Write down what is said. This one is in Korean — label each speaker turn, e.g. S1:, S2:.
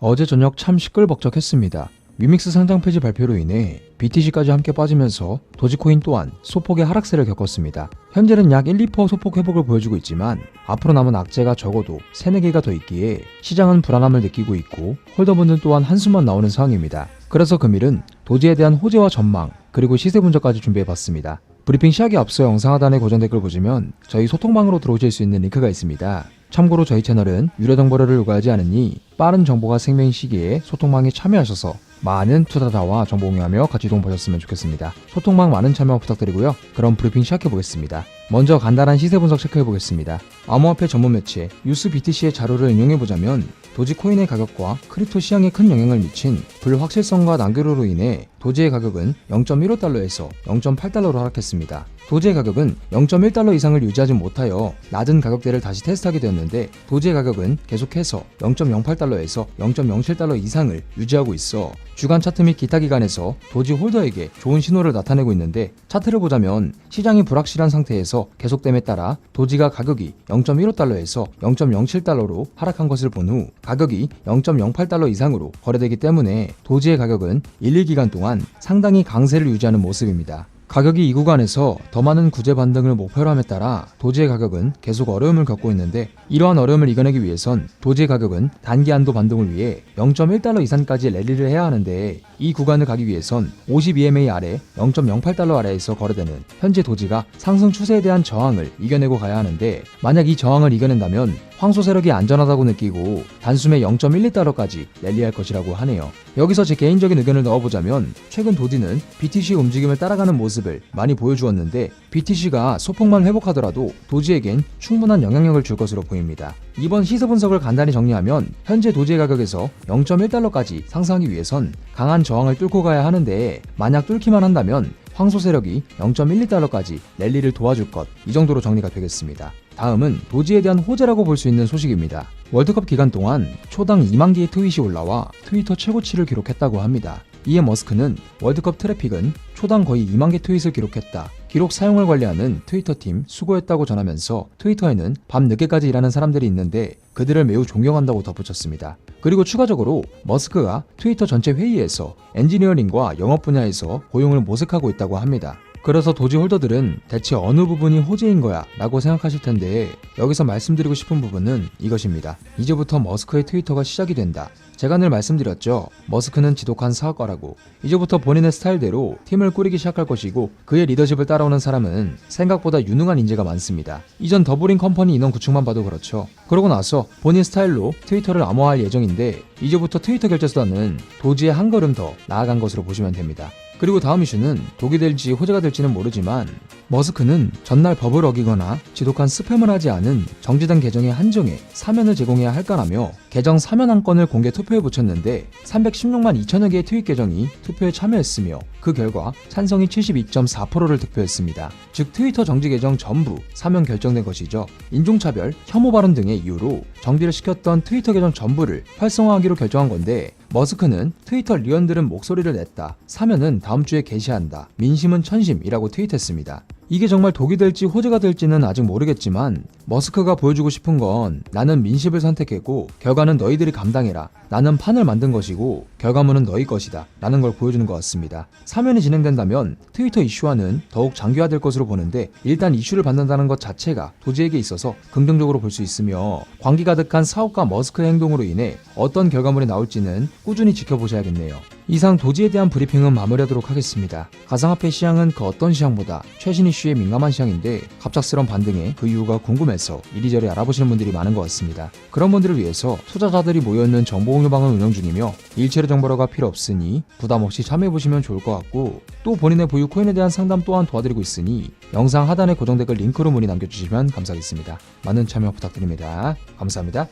S1: 어제 저녁 참 시끌벅적했습니다. 위믹스 상장 폐지 발표로 인해 BTC까지 함께 빠지면서 도지코인 또한 소폭의 하락세를 겪었습니다. 현재는 약 1, 2% 소폭 회복을 보여주고 있지만 앞으로 남은 악재가 적어도 3, 4개가 더 있기에 시장은 불안함을 느끼고 있고 홀더분들 또한 한숨만 나오는 상황입니다. 그래서 금일은 도지에 대한 호재와 전망 그리고 시세 분석까지 준비해봤습니다. 브리핑 시작에 앞서 영상 하단에 고정 댓글 보시면 저희 소통방으로 들어오실 수 있는 링크가 있습니다. 참고로 저희 채널은 유료 정보를 요구하지 않으니 빠른 정보가 생명인 시기에 소통방에 참여하셔서 많은 투자자와 정보 공유하며 같이 도움 보셨으면 좋겠습니다. 소통방 많은 참여 부탁드리고요. 그럼 브리핑 시작해 보겠습니다. 먼저 간단한 시세 분석 체크해 보겠습니다. 암호화폐 전문 매체 유스 BTC의 자료를 인용해 보자면 도지코인의 가격과 크립토 시장에 큰 영향을 미친 불확실성과 난교로로 인해 도지의 가격은 0.15달러에서 0.8달러로 하락했습니다. 도지의 가격은 0.1달러 이상을 유지하지 못하여 낮은 가격대를 다시 테스트하게 되었는데 도지의 가격은 계속해서 0.08달러에서 0.07달러 이상을 유지하고 있어 주간 차트 및 기타 기관에서 도지 홀더에게 좋은 신호를 나타내고 있는데 차트를 보자면 시장이 불확실한 상태에서 계속됨에 따라 도지가 가격이 0.15달러에서 0.07달러로 하락한 것을 본 후 가격이 0.08달러 이상으로 거래되기 때문에 도지의 가격은 1, 2기간 동안 상당히 강세를 유지하는 모습입니다. 가격이 이 구간에서 더 많은 구제 반등을 목표로 함에 따라 도지의 가격은 계속 어려움을 겪고 있는데 이러한 어려움을 이겨내기 위해선 도지의 가격은 단기 한도 반등을 위해 0.1달러 이상까지 랠리를 해야 하는데 이 구간을 가기 위해선 50EMA 아래 0.08달러 아래에서 거래되는 현재 도지가 상승 추세에 대한 저항을 이겨내고 가야 하는데 만약 이 저항을 이겨낸다면 황소 세력이 안전하다고 느끼고 단숨에 0.12달러까지 랠리할 것이라고 하네요. 여기서 제 개인적인 의견을 넣어보자면 최근 도지는 BTC 움직임을 따라가는 모습을 많이 보여주었는데 BTC가 소폭만 회복하더라도 도지에겐 충분한 영향력을 줄 것으로 보입니다. 이번 시세 분석을 간단히 정리하면 현재 도지의 가격에서 0.1달러까지 상승하기 위해선 강한 저항을 뚫고 가야 하는데 만약 뚫기만 한다면 황소 세력이 0.12달러까지 랠리를 도와줄 것 이 정도로 정리가 되겠습니다. 다음은 도지에 대한 호재라고 볼 수 있는 소식입니다. 월드컵 기간 동안 초당 2만 개의 트윗이 올라와 트위터 최고치를 기록했다고 합니다. 이에 머스크는 월드컵 트래픽은 초당 거의 2만 개 트윗을 기록했다. 기록 사용을 관리하는 트위터 팀 수고했다고 전하면서 트위터에는 밤 늦게까지 일하는 사람들이 있는데 그들을 매우 존경한다고 덧붙였습니다. 그리고 추가적으로 머스크가 트위터 전체 회의에서 엔지니어링과 영업 분야에서 고용을 모색하고 있다고 합니다. 그래서 도지 홀더들은 대체 어느 부분이 호재인 거야 라고 생각하실 텐데 여기서 말씀드리고 싶은 부분은 이것입니다. 이제부터 머스크의 트위터가 시작이 된다. 제가 늘 말씀드렸죠. 머스크는 지독한 사업가라고. 이제부터 본인의 스타일대로 팀을 꾸리기 시작할 것이고 그의 리더십을 따라오는 사람은 생각보다 유능한 인재가 많습니다. 이전 더블인 컴퍼니 인원 구축만 봐도 그렇죠. 그러고 나서 본인 스타일로 트위터를 암호화할 예정인데 이제부터 트위터 결제 수단은 도지의 한 걸음 더 나아간 것으로 보시면 됩니다. 그리고 다음 이슈는 독이 될지 호재가 될지는 모르지만 머스크는 전날 법을 어기거나 지독한 스팸을 하지 않은 정지된 계정의 한정에 사면을 제공해야 할까라며 계정 사면 한 건을 공개 투표에 붙였는데 316만 2천여 개의 트윗 계정이 투표에 참여했으며 그 결과 찬성이 72.4%를 득표했습니다. 즉 트위터 정지 계정 전부 사면 결정된 것이죠. 인종차별, 혐오 발언 등의 이유로 정지를 시켰던 트위터 계정 전부를 활성화하기로 결정한 건데 머스크는 트위터 리언들은 목소리를 냈다. 사면은 다음 주에 게시한다. 민심은 천심이라고 트윗했습니다. 이게 정말 독이 될지 호재가 될지는 아직 모르겠지만 머스크가 보여주고 싶은 건 나는 민심을 선택했고 결과는 너희들이 감당해라. 나는 판을 만든 것이고 결과물은 너희 것이다. 라는 걸 보여주는 것 같습니다. 사면이 진행된다면 트위터 이슈화는 더욱 장기화될 것으로 보는데 일단 이슈를 받는다는 것 자체가 도지에게 있어서 긍정적으로 볼 수 있으며 광기 가득한 사업가 머스크의 행동으로 인해 어떤 결과물이 나올지는 꾸준히 지켜보셔야겠네요. 이상 도지에 대한 브리핑은 마무리하도록 하겠습니다. 가상화폐 시장은 그 어떤 시장보다 최신 이슈에 민감한 시장인데 갑작스런 반등에 그 이유가 궁금해서 이리저리 알아보시는 분들이 많은 것 같습니다. 그런 분들을 위해서 투자자들이 모여있는 정보 공유방을 운영 중이며 일체로 정보료가 필요 없으니 부담 없이 참여해보시면 좋을 것 같고 또 본인의 보유 코인에 대한 상담 또한 도와드리고 있으니 영상 하단에 고정 댓글 링크로 문의 남겨주시면 감사하겠습니다. 많은 참여 부탁드립니다. 감사합니다.